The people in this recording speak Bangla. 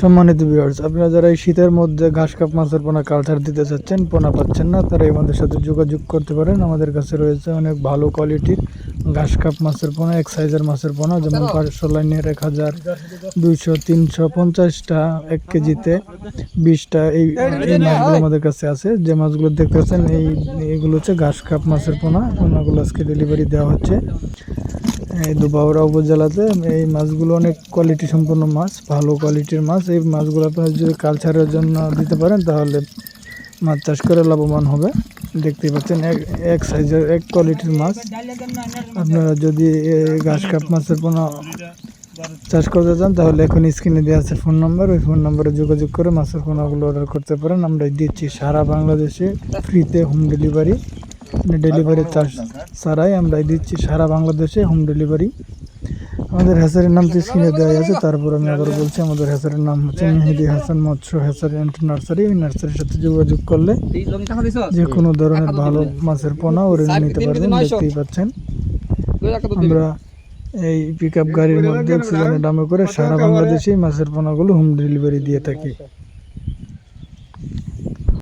সম্মানিত ভিউয়ার্স আপনারা যারা এই শীতের মধ্যে ঘাস কাপ মাছের পোনা কালচার দিতে চাচ্ছেন, পোনা পাচ্ছেন না, তারা আমাদের সাথে যোগাযোগ করতে পারেন। আমাদের কাছে রয়েছে অনেক ভালো কোয়ালিটির ঘাস কাপ মাছের পোনা, এক সাইজের মাছের পোনা, যেমন পাঁচশো লাইনের এক হাজার, দুইশো, তিনশো, পঞ্চাশটা, এক কেজিতে বিশটা এই এই মাছগুলো আমাদের কাছে আছে। যে মাছগুলো দেখতে পাচ্ছেন, এই এগুলো হচ্ছে ঘাস কাপ মাছের পোনা। পোনাগুলো আজকে ডেলিভারি দেওয়া হচ্ছে। এই দুবাউরা উপজেলাতে এই মাছগুলো অনেক কোয়ালিটি সম্পন্ন মাছ, ভালো কোয়ালিটির মাছ। এই মাছগুলো আপনারা যদি কালচারের জন্য দিতে পারেন, তাহলে মাছ চাষ করে লাভবান হবে। দেখতেই পাচ্ছেন, এক এক সাইজের এক কোয়ালিটির মাছ। আপনারা যদি ঘাস কাপ মাছের পোনা চাষ করতে চান, তাহলে এখন স্ক্রিনে দেওয়া আছে ফোন নাম্বার ওই ফোন নাম্বারে যোগাযোগ করে মাছের পোনাগুলো অর্ডার করতে পারেন। আমরা দিচ্ছি সারা বাংলাদেশে ফ্রিতে হোম ডেলিভারি ডেলিভারি চার্জ ছাড়াই আমরা দিচ্ছি সারা বাংলাদেশে হোম ডেলিভারি আমাদের হ্যাসারের নাম তো স্ক্রিনে দেওয়া আছে তারপর আমি আবার বলছি আমাদের হ্যাসারের নাম হচ্ছে মেহেদি হাসান মৎস্য হ্যাসারি অ্যান্ড নার্সারি। ওই নার্সারির সাথে যোগাযোগ করলে যে কোনো ধরনের ভালো মাছের পোনা ওরে নিতে পারবেন দেখতেই পাচ্ছেন। আমরা এই পিক আপ গাড়ির মধ্যে অক্সিজেনের দামে করে সারা বাংলাদেশেই মাছের পোনাগুলো হোম ডেলিভারি দিয়ে থাকি।